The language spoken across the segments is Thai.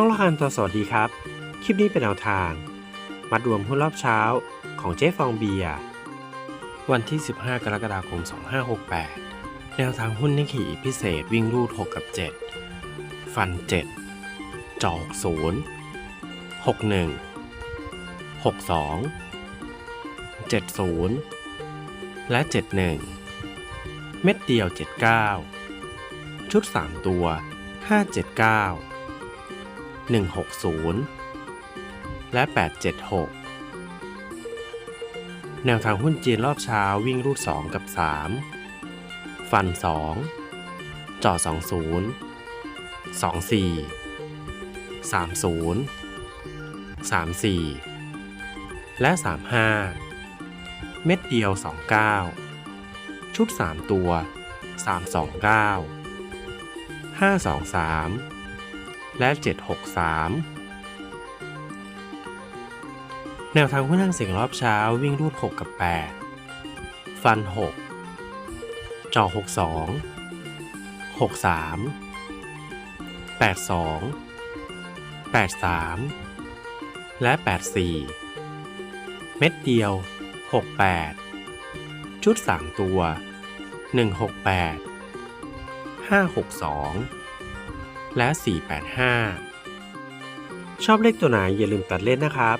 ช่องละคันตัวสวัสดีครับ คลิปนี้เป็นแนวทาง มัดรวมหุ้นรอบเช้าของเจ๊ฟองเบียร์วันที่ 15 กรกฎาคม 2568 แนวทางหุ้นนิขีพิเศษวิ่งรูด 6 กับ 7 ฟัน 7 จอก 0 61 62 70 และ 71 เม็ดเดียว 79 ชุด 3 ตัว 579 160 และ 876 แนวทางหุ้นจีนรอบเช้าวิ่งรูด 2 กับ 3 ฟัน 2 จ่อ 20 24 30 34 และ 35 เม็ดเดียว 29 ชุด 3 ตัว 329 523 และ 763 แนวทางหุ้นทางเสียงรอบเช้าวิ่งรูด 6 กับ 8 ฟัน 6จอ62 63 82 83 และ 84 เม็ดเดียว 68 ชุด 3 ตัว 168 562 และ 485 ชอบเลขตัวไหนอย่าลืมตัดเล่นนะครับ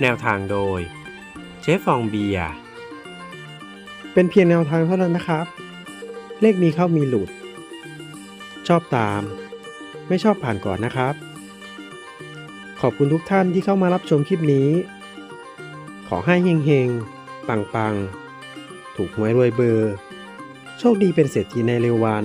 แนวทางโดย เจ๊ฟองเบีย เป็นเพียงแนวทางเท่านั้นนะครับ เลขมีเข้ามีหลุด ชอบตาม ไม่ชอบผ่านก่อนนะครับ ขอบคุณทุกท่านที่เข้ามารับชมคลิปนี้ ขอให้เฮงๆ ปังๆ ถูกหวยรวยเบอร์ โชคดีเป็นเศรษฐีในเร็ววัน